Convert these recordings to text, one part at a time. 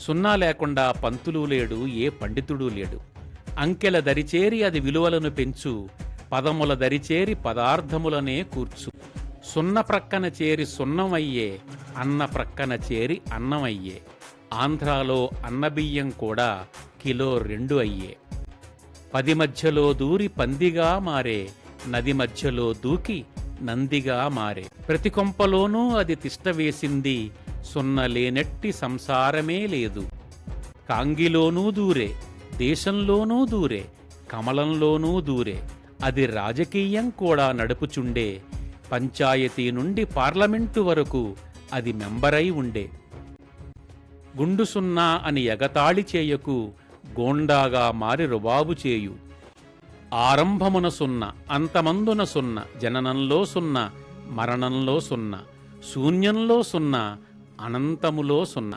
సున్నా లేకుండా పంతులు లేడు ఏ పండితుడు లేడు. అంకెల దరిచేరి అది విలువలను పెంచు పదముల దరిచేరి పదార్థములనే కూర్చు. సున్న ప్రక్కన చేరి సున్నమయ్యే అన్న ప్రక్కన చేరి అన్నమయ్యే. ఆంధ్రాలో అన్నబియ్యం కూడా కిలో రెండు అయ్యే. పది మధ్యలో దూరి పందిగా మారే నది మధ్యలో దూకి నందిగా మారే. ప్రతి కొంపలోనూ అది తిష్ట సున్నలేనట్టి లేనట్టి సంసారమే లేదు. కాంగిలోనూ దూరే దేశంలోనూ దూరే కమలంలోనూ దూరే అది రాజకీయం కూడా నడుపుచుండే. పంచాయతీ నుండి పార్లమెంటు వరకు అది మెంబరై ఉండే. గుండు సున్నా అని ఎగతాళి చేయకు గోండాగా మారి రుబాబు చేయు. ఆరంభమున సున్న అంతమందున సున్న జననంలో సున్న మరణంలో సున్న శూన్యంలో సున్నా అనంతములో సున్న.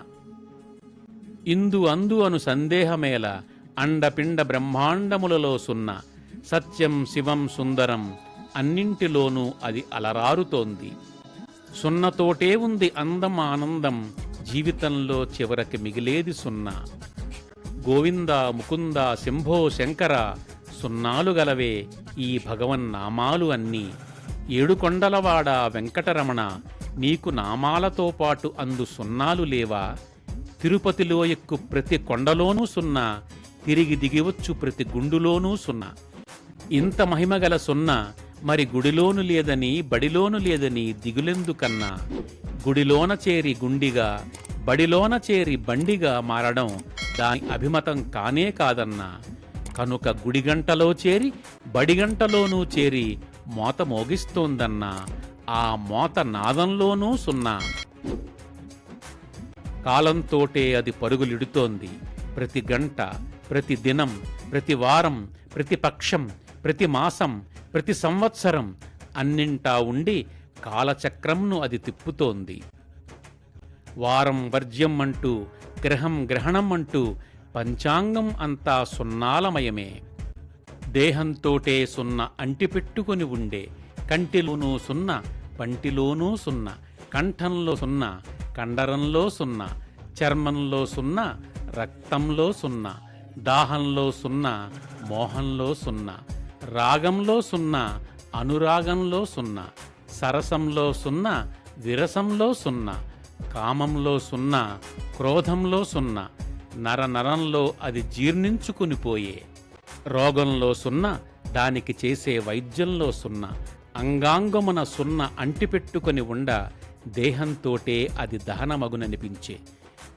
ఇందు అందు అను సందేహమేల అండపిండ బ్రహ్మాండములలో సున్న. సత్యం శివం సుందరం అన్నింటిలోనూ అది అలరారుతోంది. సున్నతోటే ఉంది అందం ఆనందం జీవితంలో చివరికి మిగిలేది సున్నా. గోవింద ముకుంద శంభో శంకర సున్నాలు గలవే ఈ భగవన్నామాలు అన్నీ. ఏడుకొండలవాడ వెంకటరమణ నీకు నామాలతో పాటు అందు సున్నాలు లేవా? తిరుపతిలో ఎక్కు ప్రతి కొండలోనూ సున్నా తిరిగి దిగివచ్చు ప్రతి గుండులోనూ సున్నా. ఇంత మహిమగల సున్నా మరి గుడిలోను లేదని బడిలోను లేదని దిగులెందుకన్నా? గుడిలోన చేరి గుండిగా బడిలోన చేరి బండిగా మారడం దాని అభిమతం కానే కాదన్నా. కనుక గుడిగంటలో చేరి బడిగంటలోనూ చేరి మోత మోగిస్తోందన్నా. ఆ మోత నాదంలోనూ సున్నా. కాలంతోటే అది పరుగులిడుతోంది. ప్రతి గంట ప్రతి దినం ప్రతి వారం ప్రతి పక్షం ప్రతి మాసం ప్రతి సంవత్సరం అన్నింటా ఉండి కాలచక్రంను అది తిప్పుతోంది. వారం వర్జ్యం అంటూ గ్రహం గ్రహణం అంటూ పంచాంగం అంతా సున్నాలమయమే. దేహంతోటే సున్న అంటిపెట్టుకుని ఉండే కంటిలోనూ సున్నా పంటిలోనూ సున్నా కంఠంలో సున్నా కండరంలో సున్నా చర్మంలో సున్నా రక్తంలో సున్నా దాహంలో సున్నా మోహంలో సున్నా రాగంలో సున్నా అనురాగంలో సున్నా సరసంలో సున్నా విరసంలో సున్నా కామంలో సున్నా క్రోధంలో సున్నా నరనరంలో అది జీర్ణించుకుని పోయే రోగంలో సున్నా దానికి చేసే వైద్యంలో సున్నా అంగాంగమున సున్న అంటిపెట్టుకొని ఉండ దేహంతోటే అది దహనమగుననిపించే.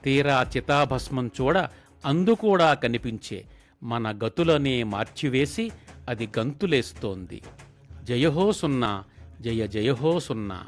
తీరా చితాభస్మం చూడ అందుకూడా కనిపించే. మన గతులనే మార్చివేసి అది గంతులేస్తోంది. జయహో సున్నా జయ జయహో సున్నా.